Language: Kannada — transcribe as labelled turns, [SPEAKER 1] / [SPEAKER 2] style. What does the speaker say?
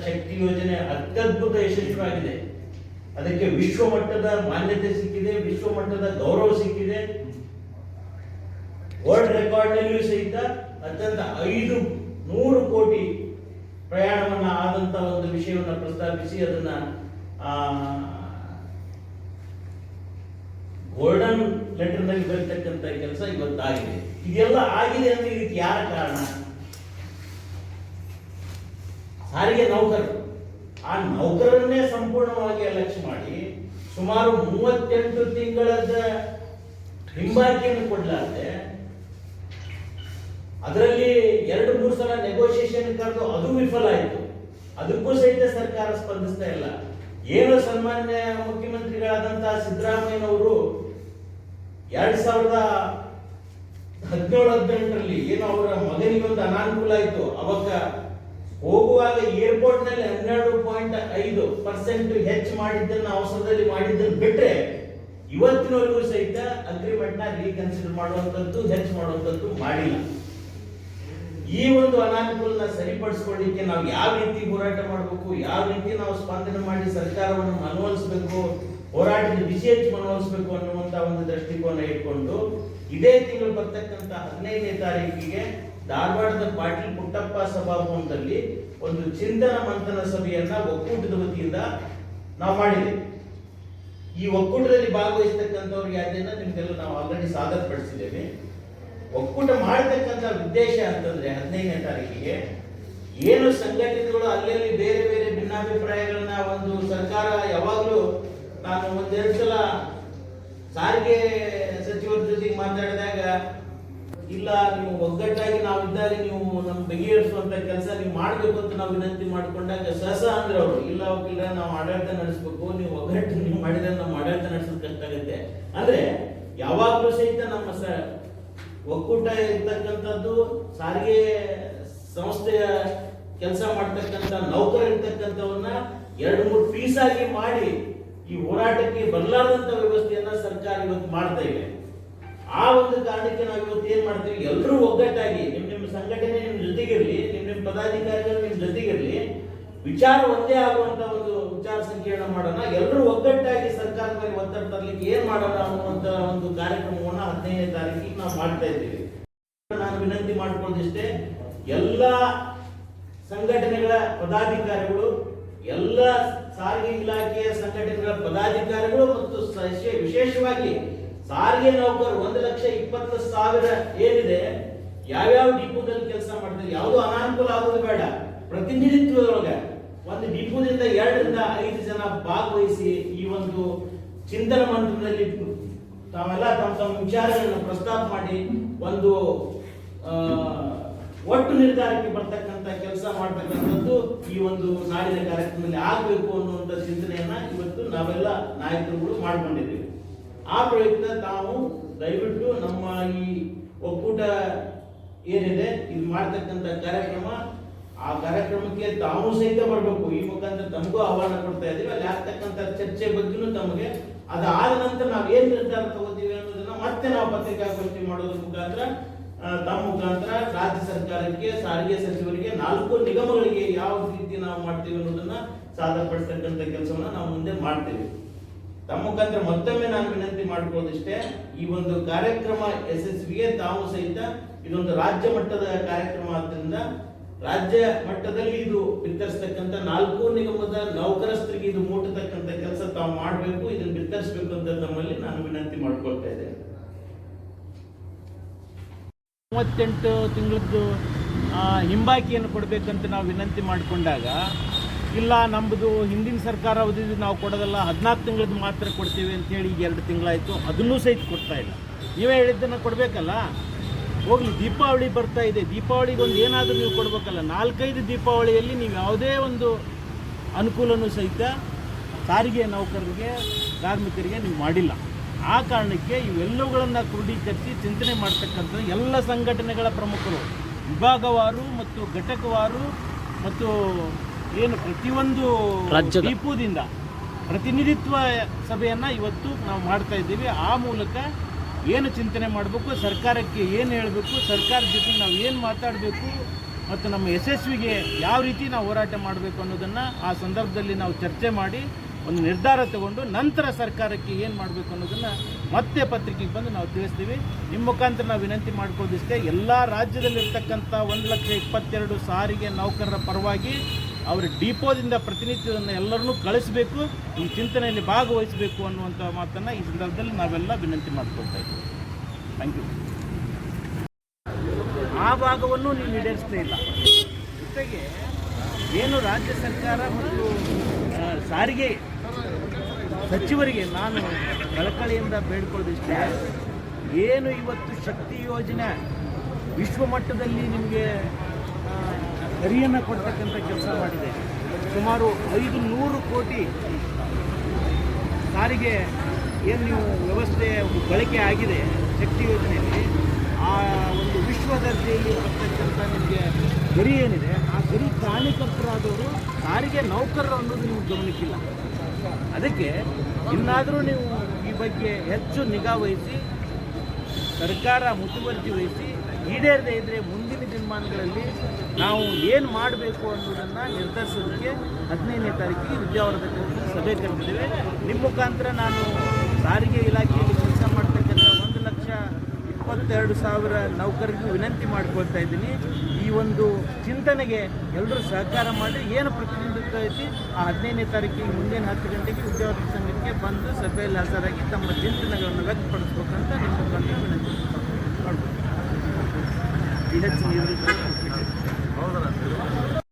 [SPEAKER 1] ಶಕ್ತಿ ಯೋಜನೆ ಅತ್ಯದ್ಭುತ ಯಶಸ್ವಿಯಾಗಿದೆ. ಅದಕ್ಕೆ ವಿಶ್ವ ಮಟ್ಟದ ಮಾನ್ಯತೆ ಸಿಕ್ಕಿದೆ ವಿಶ್ವ ಮಟ್ಟದ ಗೌರವ ಸಿಕ್ಕಿದೆ. ವರ್ಲ್ಡ್ ರೆಕಾರ್ಡ್ ನಲ್ಲಿಯೂ ಸಹಿತ ಅತ್ಯಂತ ಐದು ನೂರು ಕೋಟಿ ಪ್ರಯಾಣವನ್ನ ಆದಂತ ಒಂದು ವಿಷಯವನ್ನು ಪ್ರಸ್ತಾಪಿಸಿ ಅದನ್ನ ಗೋಲ್ಡನ್ ಲೆಟರ್ನಲ್ಲಿ ಬರೀತಕ್ಕಂತ ಕೆಲಸ ಇವತ್ತಾಗಿದೆ. ಇದೆಲ್ಲ ಆಗಿದೆ ಅಂದ್ರೆ ಇದಕ್ಕೆ ಯಾರ ಕಾರಣ? ಸಾರಿಗೆ ನೌಕರರು. ಆ ನೌಕರರನ್ನೇ ಸಂಪೂರ್ಣವಾಗಿ ಅಲಕ್ಷ್ಯ ಮಾಡಿ ಸುಮಾರು ಮೂವತ್ತೆಂಟು ತಿಂಗಳದ ಹಿಂಬಾಕಿಯನ್ನು ಕೊಡಲಾರ್ದೆ, ಅದರಲ್ಲಿ ಎರಡು ಮೂರು ಸಲ ನೆಗೋಷಿಯೇಷನ್ ಕರೆದು ಅದು ವಿಫಲ ಆಯಿತು. ಅದಕ್ಕೂ ಸಹಿತ ಸರ್ಕಾರ ಸ್ಪಂದಿಸ್ತಾ ಇಲ್ಲ. ಏನು ಸನ್ಮಾನ್ಯ ಮುಖ್ಯಮಂತ್ರಿಗಳಾದಂತಹ ಸಿದ್ದರಾಮಯ್ಯನವರು ಎರಡ್ ಸಾವಿರದ ಹದಿನೇಳು ಹದಿನೆಂಟರಲ್ಲಿ ಏನು ಅವರ ಮಗನಿಗೆ ಒಂದು ಅನಾನುಕೂಲ ಆಯಿತು. ಅವಾಗ ಹೋಗುವಾಗ ಏರ್ಪೋರ್ಟ್ನಲ್ಲಿ ಹನ್ನೆರಡು ಪಾಯಿಂಟ್ ಐದು ಪರ್ಸೆಂಟ್ ಹೆಚ್ಚು ಮಾಡಿದ್ದನ್ನು ಅವಸರದಲ್ಲಿ ಮಾಡಿದ್ದನ್ನು ಬಿಟ್ರೆ ಇವತ್ತಿನವರೆಗೂ ಸಹಿತ ಅಗ್ರಿಮೆಂಟ್ನ ರೀಕನ್ಸಿಡರ್ ಮಾಡುವಂತದ್ದು ಹೆಚ್ಚು ಮಾಡುವಂತದ್ದು ಮಾಡಿಲ್ಲ. ಈ ಒಂದು ಅನಾನುಕೂಲನ ಸರಿಪಡಿಸ್ಕೊಳ್ಳಿಕ್ಕೆ ನಾವು ಯಾವ ರೀತಿ ಹೋರಾಟ ಮಾಡಬೇಕು, ಯಾವ ರೀತಿ ನಾವು ಸ್ಪಂದನೆ ಮಾಡಿ ಸರ್ಕಾರವನ್ನು ಮನವೊಲಿಸಬೇಕು, ಹೋರಾಟದ ಹೆಚ್ಚು ಮನವೊಲಿಸಬೇಕು ಅನ್ನುವಂತ ಒಂದು ದೃಷ್ಟಿಕೋನ ಇಟ್ಕೊಂಡು ಇದೇ ತಿಂಗಳು ಬರ್ತಕ್ಕಂಥ ಹದಿನೈದನೇ ತಾರೀಕಿಗೆ ಧಾರವಾಡದ ಪಾಟೀಲ್ ಪುಟ್ಟಪ್ಪ ಸಭಾಭವನದಲ್ಲಿ ಒಂದು ಚಿಂತನ ಮಂಥನ ಸಭೆಯನ್ನ ಒಕ್ಕೂಟದ ವತಿಯಿಂದ ನಾವು ಮಾಡಿದೆ ಈ ಒಕ್ಕೂಟದಲ್ಲಿ ಭಾಗವಹಿಸ್ತಕ್ಕಂಥವ್ರಿಗೆ ಅದನ್ನ ನಿಮ್ಗೆಲ್ಲ ನಾವು ಆಲ್ರೆಡಿ ಸಾದರ ಪಡಿಸಿದ್ದೇವೆ. ಒಕ್ಕೂಟ ಮಾಡತಕ್ಕಂಥ ಉದ್ದೇಶ ಅಂತಂದ್ರೆ ಹದಿನೈದನೇ ತಾರೀಕಿಗೆ ಏನು ಸಂಘಟನೆಗಳು ಅಲ್ಲಲ್ಲಿ ಬೇರೆ ಬೇರೆ ಭಿನ್ನಾಭಿಪ್ರಾಯಗಳನ್ನ ಒಂದು ಸರ್ಕಾರ ಯಾವಾಗಲೂ ನಾನು ಒಂದೆರಡು ಸಲ ಸಾರಿಗೆ ಸಚಿವರ ಜೊತೆಗೆ ಮಾತಾಡಿದಾಗ ಇಲ್ಲ, ನೀವು ಒಗ್ಗಟ್ಟಾಗಿ ನಾವು ಇದ್ದಾಗ ನೀವು ನಮ್ಮ ಬಗೆಹರಿಸುವಂತ ಕೆಲಸ ನೀವು ಮಾಡ್ಬೇಕು ಅಂತ ನಾವು ವಿನಂತಿ ಮಾಡ್ಕೊಂಡಾಗ ಸಹಸ ಅಂದ್ರೆ ಅವರು, ಇಲ್ಲ ಇಲ್ಲ ನಾವು ಆಡಳಿತ ನಡೆಸಬೇಕು, ನೀವು ಒಗ್ಗಟ್ಟು ನೀವು ಮಾಡಿದ್ರೆ ನಾವು ಆಡಳಿತ ನಡೆಸೋದು ಕಷ್ಟ ಆಗುತ್ತೆ. ಅಂದ್ರೆ ಯಾವಾಗಲೂ ಸಹಿತ ನಮ್ಮ ಸ, ಒಕ್ಕೂಟ ಇರ್ತಕ್ಕಂಥದ್ದು ಸಾರಿಗೆ ಸಂಸ್ಥೆಯ ಕೆಲಸ ಮಾಡ್ತಕ್ಕಂಥ ನೌಕರ ಇರ್ತಕ್ಕಂಥವನ್ನ ಎರಡು ಮೂರು ಆಗಿ ಮಾಡಿ ಈ ಹೋರಾಟಕ್ಕೆ ಬರಲಾರದಂತ ವ್ಯವಸ್ಥೆಯನ್ನ ಸರ್ಕಾರ ಇವತ್ತು ಮಾಡ್ತಾ ಇದೆ. ಆ ಒಂದು ಕಾರಣಕ್ಕೆ ನಾವು ಇವತ್ತು ಏನ್ ಮಾಡ್ತೀವಿ? ಎಲ್ಲರೂ ಒಗ್ಗಟ್ಟಾಗಿ ನಿಮ್ ನಿಮ್ಮ ಸಂಘಟನೆ ನಿಮ್ ಜೊತೆಗಿರ್ಲಿ, ನಿಮ್ ನಿಮ್ಮ ಪದಾಧಿಕಾರಿಗಳು ನಿಮ್ ಜೊತೆಗಿರ್ಲಿ, ವಿಚಾರ ಒಂದೇ ಆಗುವಂತ ಒಂದು ವಿಚಾರ ಸಂಕಿರಣ ಮಾಡೋಣ. ಎಲ್ಲರೂ ಒಗ್ಗಟ್ಟಾಗಿ ಸರ್ಕಾರದ ಮೇಲೆ ಒತ್ತಡ ತರಲಿಕ್ಕೆ ಏನ್ ಮಾಡೋಣ ಅನ್ನುವಂತ ಒಂದು ಕಾರ್ಯಕ್ರಮವನ್ನ ಹದಿನೈದನೇ ತಾರೀಕಿಗೆ ನಾವು ಮಾಡ್ತಾ ಇದ್ದೀವಿ. ನಾನು ವಿನಂತಿ ಮಾಡ್ಕೊಂಡಿಷ್ಟೇ, ಎಲ್ಲ ಸಂಘಟನೆಗಳ ಪದಾಧಿಕಾರಿಗಳು, ಎಲ್ಲ ಸಾರಿಗೆ ಇಲಾಖೆಯ ಸಂಘಟನೆಗಳ ಪದಾಧಿಕಾರಿಗಳು ಮತ್ತು ವಿಶೇಷವಾಗಿ ಸಾರಿಗೆ ನೌಕರ್ ಒಂದು ಲಕ್ಷ ಇಪ್ಪತ್ತು ಸಾವಿರ ಏನಿದೆ, ಯಾವ್ಯಾವ ಡಿಪೋದಲ್ಲಿ ಕೆಲಸ ಮಾಡ್ತಾರೆ ಯಾವುದು ಅನಾನುಕೂಲ ಆಗೋದು ಬೇಡ. ಪ್ರತಿನಿಧಿತ್ವದೊಳಗೆ ಒಂದು ಡಿಪೋದಿಂದ ಎರಡರಿಂದ ಐದು ಜನ ಭಾಗವಹಿಸಿ ಈ ಒಂದು ಚಿಂತನ ಮಂತ್ರದಲ್ಲಿ ತಾವೆಲ್ಲ ತಮ್ಮ ತಮ್ಮ ವಿಚಾರಗಳನ್ನು ಪ್ರಸ್ತಾಪ ಮಾಡಿ ಒಂದು ಒಟ್ಟು ನಿರ್ಧಾರಕ್ಕೆ ಬರ್ತಕ್ಕಂಥ ಕೆಲಸ ಮಾಡ್ತಕ್ಕಂಥದ್ದು ಈ ಒಂದು ನಾಡಿನ ಕಾರ್ಯಕ್ರಮದಲ್ಲಿ ಆಗಬೇಕು ಅನ್ನುವಂಥ ಚಿಂತನೆಯನ್ನ ಇವತ್ತು ನಾವೆಲ್ಲ ನಾಯಕರುಗಳು ಮಾಡ್ಕೊಂಡಿದ್ದೀವಿ. ಆ ಪ್ರಯುಕ್ತ ತಾವು ದಯವಿಟ್ಟು ನಮ್ಮ ಈ ಒಕ್ಕೂಟ ಏನಿದೆ, ಇದು ಮಾಡ್ತಕ್ಕಂಥ ಕಾರ್ಯಕ್ರಮ, ಆ ಕಾರ್ಯಕ್ರಮಕ್ಕೆ ತಾವು ಸಹಿತ ಬರಬೇಕು. ಈ ಮುಖಾಂತರ ತಮಗೂ ಆಹ್ವಾನ ಕೊಡ್ತಾ ಇದ್ದೀವಿ. ಅಲ್ಲಿ ಆಗ್ತಕ್ಕಂಥ ಚರ್ಚೆ ಬಗ್ಗೆನೂ ತಮಗೆ ಅದಾದ ನಂತರ ನಾವು ಏನು ನಿರ್ಧಾರ ತಗೋತೀವಿ ಅನ್ನೋದನ್ನ ಮತ್ತೆ ನಾವು ಪತ್ರಿಕಾಗೋಷ್ಠಿ ಮಾಡೋದ್ರ ಮುಖಾಂತರ ತಮ್ಮ ಮುಖಾಂತರ ರಾಜ್ಯ ಸರ್ಕಾರಕ್ಕೆ, ಸಾರಿಗೆ ಸಚಿವರಿಗೆ, ನಾಲ್ಕು ನಿಗಮಗಳಿಗೆ ಯಾವ ರೀತಿ ನಾವು ಮಾಡ್ತೀವಿ ಅನ್ನೋದನ್ನ ಸಾಧಪಡಿಸ್ತಕ್ಕಂಥ ಕೆಲಸವನ್ನ ನಾವು ಮುಂದೆ ಮಾಡ್ತೇವೆ. ತಮ್ಮ ಮತ್ತೊಮ್ಮೆ ನಾನು ವಿನಂತಿ ಮಾಡಿಕೊಳ್ಳೋದಿಷ್ಟೇ, ಈ ಒಂದು ಕಾರ್ಯಕ್ರಮ ಯಶಸ್ವಿಗೆ ತಾವು ಸಹಿತ ಇದೊಂದು ರಾಜ್ಯ ಮಟ್ಟದ ಕಾರ್ಯಕ್ರಮ ಆದ್ದರಿಂದ ರಾಜ್ಯ ಮಟ್ಟದಲ್ಲಿ ಇದು ಬಿತ್ತರಿಸ್ತಕ್ಕಂಥ ನಾಲ್ಕು ನಿಗಮದ ನೌಕರಸ್ಥರಿಗೆ ಇದು ಮುಟ್ಟತಕ್ಕಂಥ ಕೆಲಸ ತಾವು ಮಾಡಬೇಕು, ಇದನ್ನು ಬಿತ್ತರಿಸಬೇಕು ಅಂತ ತಮ್ಮಲ್ಲಿ ನಾನು ವಿನಂತಿ ಮಾಡ್ಕೊಳ್ತಾ ಇದ್ದೇನೆ.
[SPEAKER 2] ಮೂವತ್ತೆಂಟು ತಿಂಗಳದ್ದು ಹಿಂಬಾಕಿಯನ್ನು ಕೊಡಬೇಕಂತ ನಾವು ವಿನಂತಿ ಮಾಡಿಕೊಂಡಾಗ ಇಲ್ಲ ನಮ್ಮದು ಹಿಂದಿನ ಸರ್ಕಾರ ಅವಧಿದು ನಾವು ಕೊಡೋದಲ್ಲ ಹದಿನಾಲ್ಕು ತಿಂಗಳದ್ದು ಮಾತ್ರ ಕೊಡ್ತೀವಿ ಅಂತೇಳಿ ಈಗ ಎರಡು ತಿಂಗಳಾಯಿತು. ಅದನ್ನೂ ಸಹಿತ ಕೊಡ್ತಾ ಇಲ್ಲ. ನೀವೇ ಹೇಳಿದ್ದನ್ನು ಕೊಡಬೇಕಲ್ಲ? ಹೋಗ್ಲಿ, ದೀಪಾವಳಿ ಬರ್ತಾ ಇದೆ. ದೀಪಾವಳಿಗೆ ಒಂದು ಏನಾದರೂ ನೀವು ಕೊಡಬೇಕಲ್ಲ? ನಾಲ್ಕೈದು ದೀಪಾವಳಿಯಲ್ಲಿ ನೀವು ಯಾವುದೇ ಒಂದು ಅನುಕೂಲನೂ ಸಹಿತ ಸಾರಿಗೆ ನೌಕರರಿಗೆ, ಕಾರ್ಮಿಕರಿಗೆ ನೀವು ಮಾಡಿಲ್ಲ. ಆ ಕಾರಣಕ್ಕೆ ಇವೆಲ್ಲವುಗಳನ್ನು ಕ್ರೋಢೀಕರಿಸಿ ಚಿಂತನೆ ಮಾಡ್ತಕ್ಕಂಥ ಎಲ್ಲ ಸಂಘಟನೆಗಳ ಪ್ರಮುಖರು, ವಿಭಾಗವಾರು ಮತ್ತು ಘಟಕವಾರು ಮತ್ತು ಏನು ಪ್ರತಿಯೊಂದು
[SPEAKER 3] ರಾಜ್ಯದ.
[SPEAKER 2] ದೀಪದಿಂದ ಪ್ರತಿನಿಧಿತ್ವ ಸಭೆಯನ್ನು ಇವತ್ತು ನಾವು ಮಾಡ್ತಾ ಇದ್ದೀವಿ ಆ ಮೂಲಕ ಏನು ಚಿಂತನೆ ಮಾಡಬೇಕು ಸರ್ಕಾರಕ್ಕೆ ಏನು ಹೇಳಬೇಕು ಸರ್ಕಾರದ ಜೊತೆ ನಾವು ಏನು ಮಾತಾಡಬೇಕು
[SPEAKER 1] ಮತ್ತು ನಮ್ಮ ಯಶಸ್ವಿಗೆ ಯಾವ ರೀತಿ ನಾವು ಹೋರಾಟ ಮಾಡಬೇಕು ಅನ್ನೋದನ್ನು ಆ ಸಂದರ್ಭದಲ್ಲಿ ನಾವು ಚರ್ಚೆ ಮಾಡಿ ಒಂದು ನಿರ್ಧಾರ ತಗೊಂಡು ನಂತರ ಸರ್ಕಾರಕ್ಕೆ ಏನು ಮಾಡಬೇಕು ಅನ್ನೋದನ್ನು ಮತ್ತೆ ಪತ್ರಿಕೆಗೆ ಬಂದು ನಾವು ತಿಳಿಸ್ತೀವಿ ನಿಮ್ಮ ಮುಖಾಂತರ ನಾವು ವಿನಂತಿ ಮಾಡ್ಕೋದಿಷ್ಟೇ ಎಲ್ಲ ರಾಜ್ಯದಲ್ಲಿರ್ತಕ್ಕಂಥ ಒಂದು ಲಕ್ಷ ಇಪ್ಪತ್ತೆರಡು ಸಾರಿಗೆ ನೌಕರರ ಪರವಾಗಿ ಅವರ ಡಿಪೋದಿಂದ ಪ್ರತಿನಿತ್ಯವನ್ನು ಎಲ್ಲರನ್ನೂ ಕಳಿಸಬೇಕು, ಈ ಚಿಂತನೆಯಲ್ಲಿ ಭಾಗವಹಿಸಬೇಕು ಅನ್ನುವಂಥ ಮಾತನ್ನು ಈ ಸಂದರ್ಭದಲ್ಲಿ ನಾವೆಲ್ಲ ವಿನಂತಿ ಮಾಡ್ಕೊಳ್ತಾ ಇದ್ದೀವಿ ಥ್ಯಾಂಕ್ ಯು ಆ ಭಾಗವನ್ನು ನೀವು ಈಡೇರಿಸ್ತಾ ಇಲ್ಲ. ಜೊತೆಗೆ ಏನು ರಾಜ್ಯ ಸರ್ಕಾರ ಮತ್ತು ಸಾರಿಗೆ ಸಚಿವರಿಗೆ ನಾನು ಕಳಕಳಿಯಿಂದ ಬೇಡ್ಕೊಳ್ಳೋದಿಷ್ಟೇ, ಏನು ಇವತ್ತು ಶಕ್ತಿ ಯೋಜನೆ ವಿಶ್ವಮಟ್ಟದಲ್ಲಿ ನಿಮಗೆ ಗರಿಯನ್ನು ಕೊಡ್ತಕ್ಕಂಥ ಕೆಲಸ ಮಾಡಿದೆ. ಸುಮಾರು ಐದು ನೂರು ಕೋಟಿ ಸಾರಿಗೆ ಏನು ನೀವು ವ್ಯವಸ್ಥೆ ಬಳಕೆ ಆಗಿದೆ ಶಕ್ತಿ ಯೋಜನೆಯಲ್ಲಿ, ಆ ಒಂದು ವಿಶ್ವ ದರ್ಜೆಯಲ್ಲಿ ಬರ್ತಕ್ಕಂಥ ನಿಮಗೆ ಗರಿ ಏನಿದೆ, ಆ ಗರಿ ಕಾರಣಕರ್ತರಾದವರು ಸಾರಿಗೆ ನೌಕರರು ಅನ್ನೋದು ನಿಮ್ಗೆ ಗಮನಿಸಿಲ್ಲ. ಅದಕ್ಕೆ ಇನ್ನಾದರೂ ನೀವು ಈ ಬಗ್ಗೆ ಹೆಚ್ಚು ನಿಗಾ ವಹಿಸಿ, ಸರ್ಕಾರ ಮುತುವರ್ಜಿ ವಹಿಸಿ, ಈಡೇರದೇ ಇದ್ದರೆ ಮುಂದಿನ ದಿನಮಾನಗಳಲ್ಲಿ ನಾವು ಏನು ಮಾಡಬೇಕು ಅನ್ನೋದನ್ನು ನಿರ್ಧರಿಸೋದಕ್ಕೆ ಹದಿನೈದನೇ ತಾರೀಕಿಗೆ ವಿದ್ಯಾವರ್ಧಕ ಸಭೆ ಕರೆದಿದ್ದೇವೆ. ನಿಮ್ಮ ಮುಖಾಂತರ ನಾನು ಸಾರಿಗೆ ಇಲಾಖೆಯಲ್ಲಿ ಕೆಲಸ ಮಾಡ್ತಕ್ಕಂಥ ಒಂದು ಲಕ್ಷ ಇಪ್ಪತ್ತೆರಡು ಸಾವಿರ ನೌಕರರಿಗೂ ವಿನಂತಿ ಮಾಡ್ಕೊಳ್ತಾ ಇದ್ದೀನಿ. ಈ ಒಂದು ಚಿಂತನೆಗೆ ಎಲ್ಲರೂ ಸಹಕಾರ ಮಾಡಿ ಏನು ಪ್ರತಿನಿಧಿತ್ವ ಐತಿ? ಆ ಹದಿನೈದನೇ ತಾರೀಕಿಗೆ ಮುಂದಿನ ಹತ್ತು ಗಂಟೆಗೆ ವಿದ್ಯಾರ್ಥಿ ಸಂಘಕ್ಕೆ ಬಂದು ಸಭೆಯಲ್ಲಿ ಹಾಜರಾಗಿ ತಮ್ಮ ಚಿಂತನೆಗಳನ್ನು ವ್ಯಕ್ತಪಡಿಸ್ಬೇಕಂತ ನಿಮ್ಮ ಮುಖಾಂತರ ವಿನಂತಿ ಮಾಡ್ಬೋದು. ಈ ಹೆಚ್ಚು ನೀರು
[SPEAKER 4] ಹೌದಲ್ಲ